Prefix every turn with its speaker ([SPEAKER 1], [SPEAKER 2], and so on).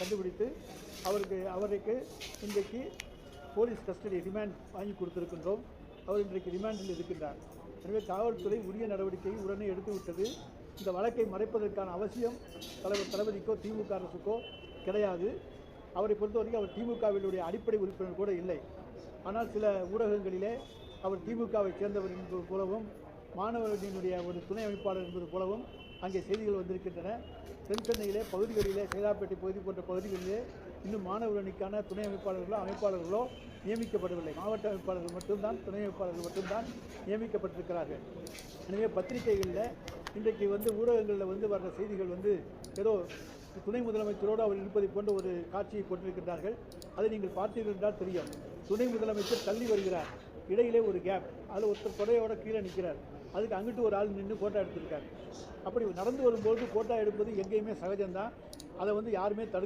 [SPEAKER 1] கண்டுபிடித்து அவருக்கு அவருக்கு இன்றைக்கு போலீஸ் கஸ்டடி ரிமாண்ட் வாங்கி கொடுத்திருக்கின்றோம். அவர் இன்றைக்கு ரிமாண்டில் இருக்கின்றார். எனவே காவல்துறை உரிய நடவடிக்கையை உடனே எடுத்துவிட்டது. இந்த வழக்கை மறைப்பதற்கான அவசியம் தலைவர் தளபதிக்கோ திமுக அரசுக்கோ கிடையாது. அவரை பொறுத்தவரைக்கும் அவர் திமுகவினுடைய அடிப்படை உறுப்பினர் கூட இல்லை. ஆனால் சில ஊடகங்களிலே அவர் திமுகவை சேர்ந்தவர் என்பது போலவும் மாணவர்களினுடைய ஒரு துணை அமைப்பாளர் என்பது போலவும் அங்கே செய்திகள் வந்திருக்கின்றன. தென் சென்னையிலே பகுதிகளிலே சேதாப்பேட்டை பகுதி போன்ற பகுதிகளிலே இன்னும் மாணவர் அணிக்கான துணை அமைப்பாளர்களோ அமைப்பாளர்களோ நியமிக்கப்படவில்லை. மாவட்ட அமைப்பாளர்கள் மட்டும்தான் துணை அமைப்பாளர்கள் மட்டும்தான் நியமிக்கப்பட்டிருக்கிறார்கள். எனவே பத்திரிகைகளில் இன்றைக்கு வந்து ஊடகங்களில் வந்து வர்ற செய்திகள் வந்து ஏதோ துணை முதலமைச்சரோடு அவர் இருப்பதை போன்ற ஒரு காட்சியை கொண்டிருக்கின்றார்கள். அதை நீங்கள் பார்த்தீர்கள் என்றால் தெரியும். துணை முதலமைச்சர் தள்ளி வருகிறார். இடையிலே ஒரு கேப் அதில் ஒருத்தர் கொடையோட கீழே நிற்கிறார் அதுக்கு அங்கிட்டு ஒரு ஆள் நின்று ஃபோட்டோ எடுத்திருக்காரு. அப்படி நடந்து வரும்போது ஃபோட்டோ எடுப்பது எங்கேயுமே சகஜம்தான். அதை வந்து யாருமே தடு